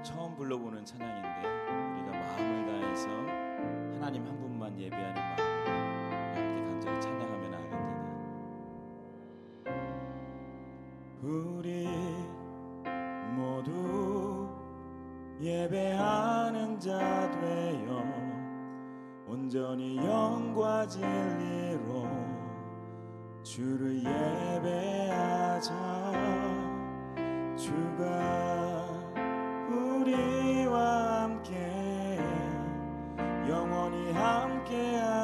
오늘 처음 불러보는 찬양인데 우리가 마음을 다해서 하나님 한 분만 예배하는 마음으로 함께 간절히 찬양하며 나아갑니다. 우리 모두 예배하는 자 되어 온전히 영과 진리로 주를 예배하자 주가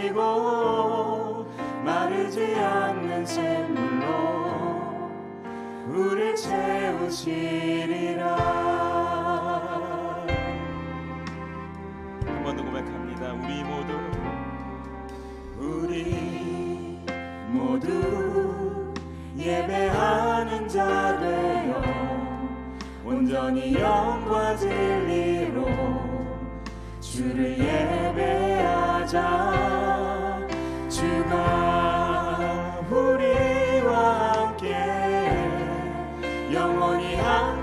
뿌리고 마르지 않는 샘물로 우리 채우시리라.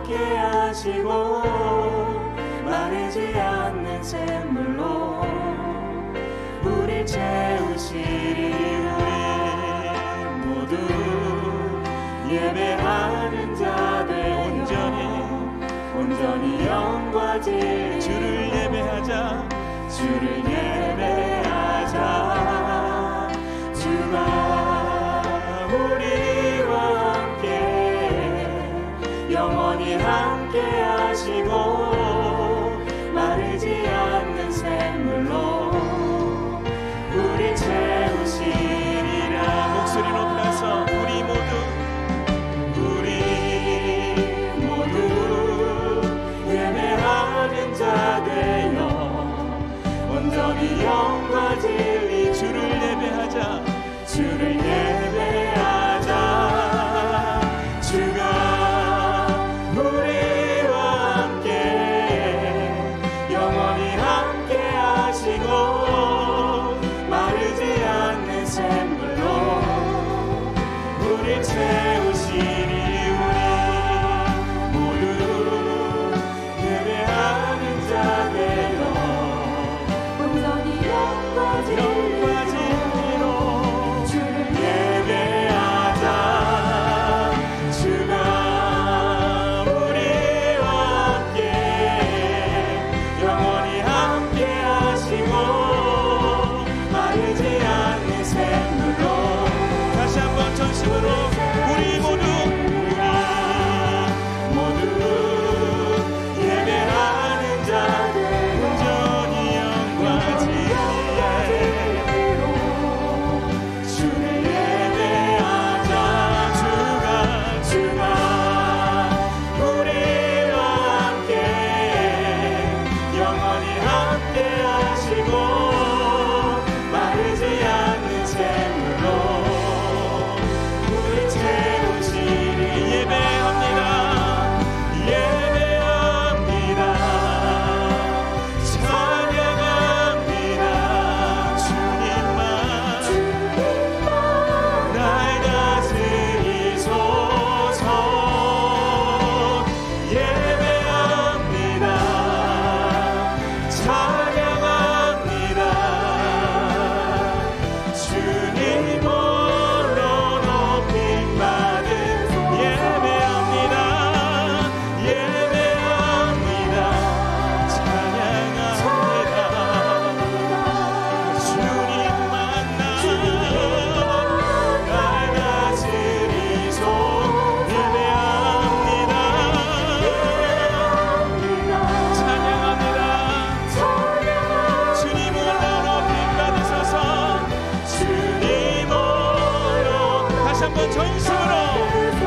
함께 하시고 마르지 않는 샘물로 우릴 채우시리라. 모두 예배하는 자 되어 온전히 영과 질 함께 하시고 한번 전심으로.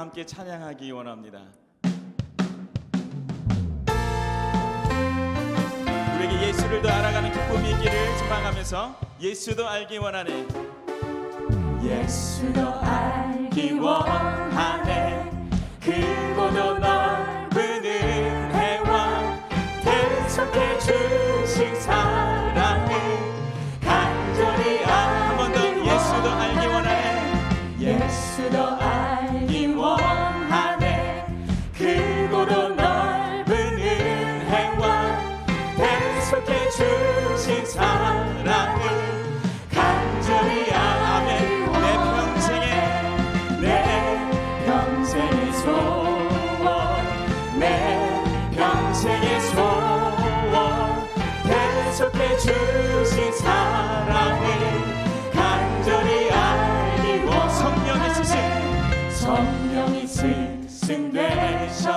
함께 찬양하기 원합니다. 우리에게 예수를 더 알아가는 기쁨이 있기를 소망하면서 예수도 알기 원하네. 예수도 알기 원하네.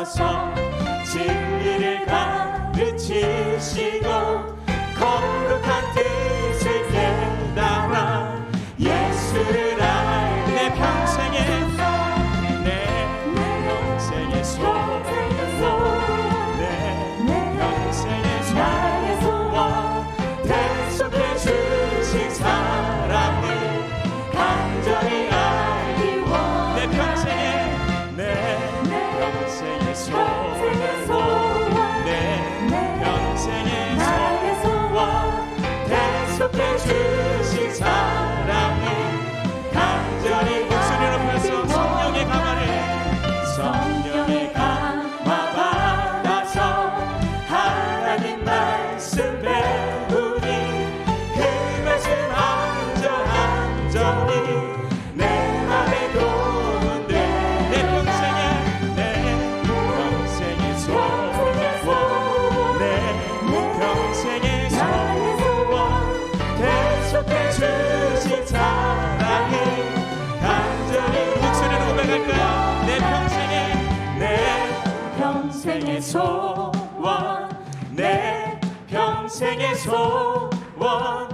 오셔서 진리를 가르치시 소원 내 평생의 소원.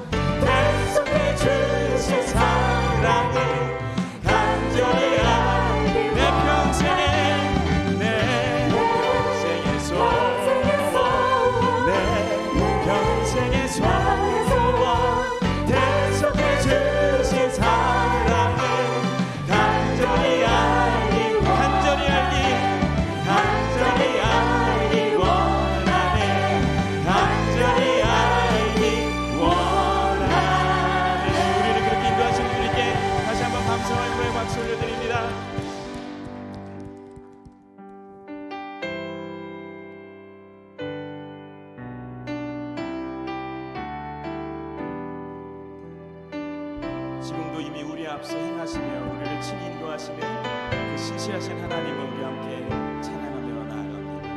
앞서 행하시며 우리를 친히 인도하시는 그 신실하신 하나님을 우리 함께 찬양하며 나아갑니다.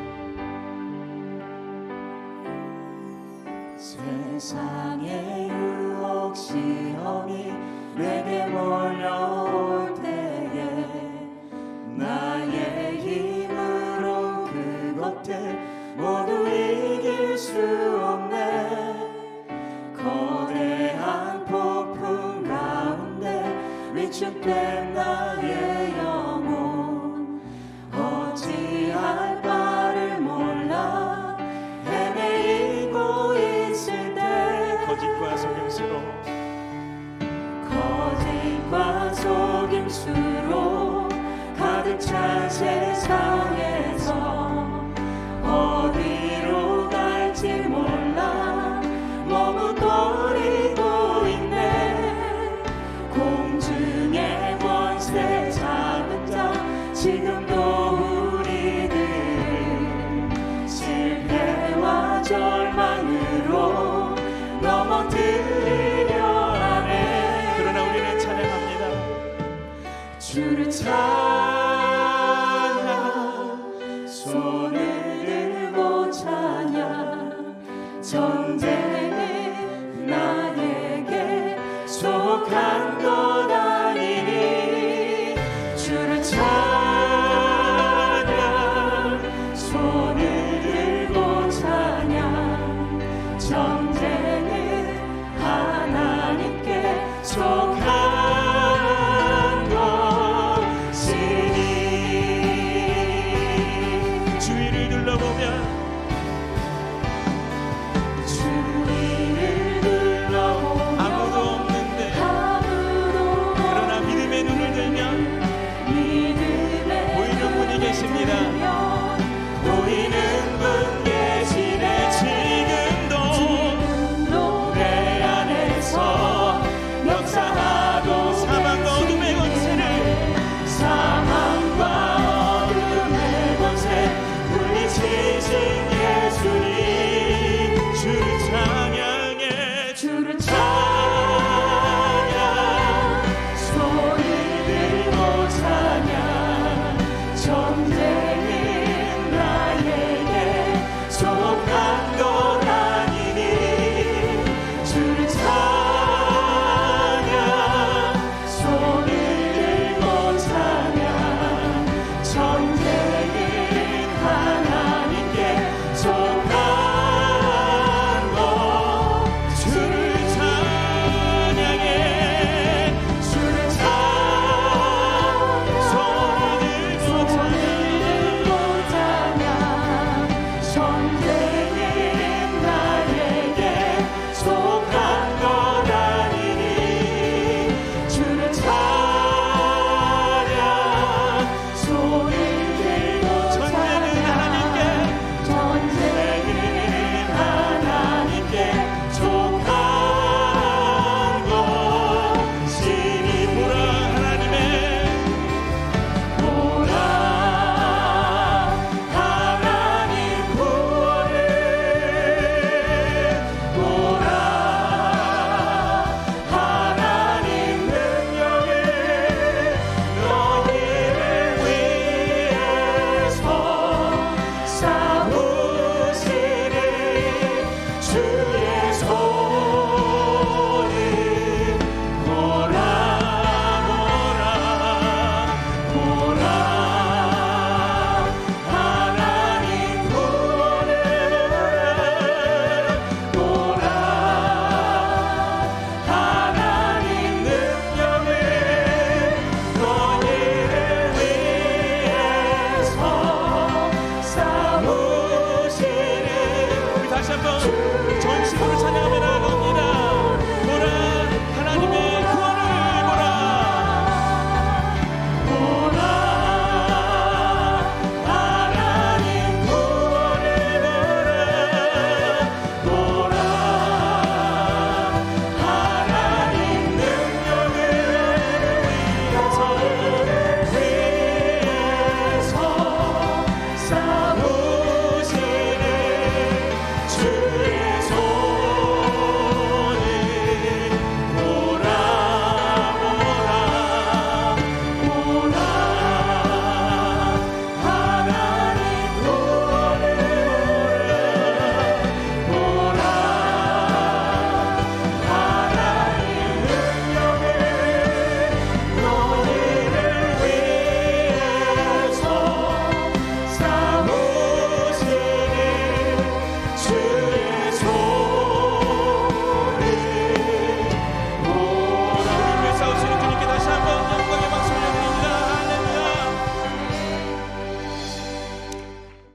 세상의 유혹 시험이 내게 몰려올 때에 나의 힘으로 그것들 모두 이길 수 worship them.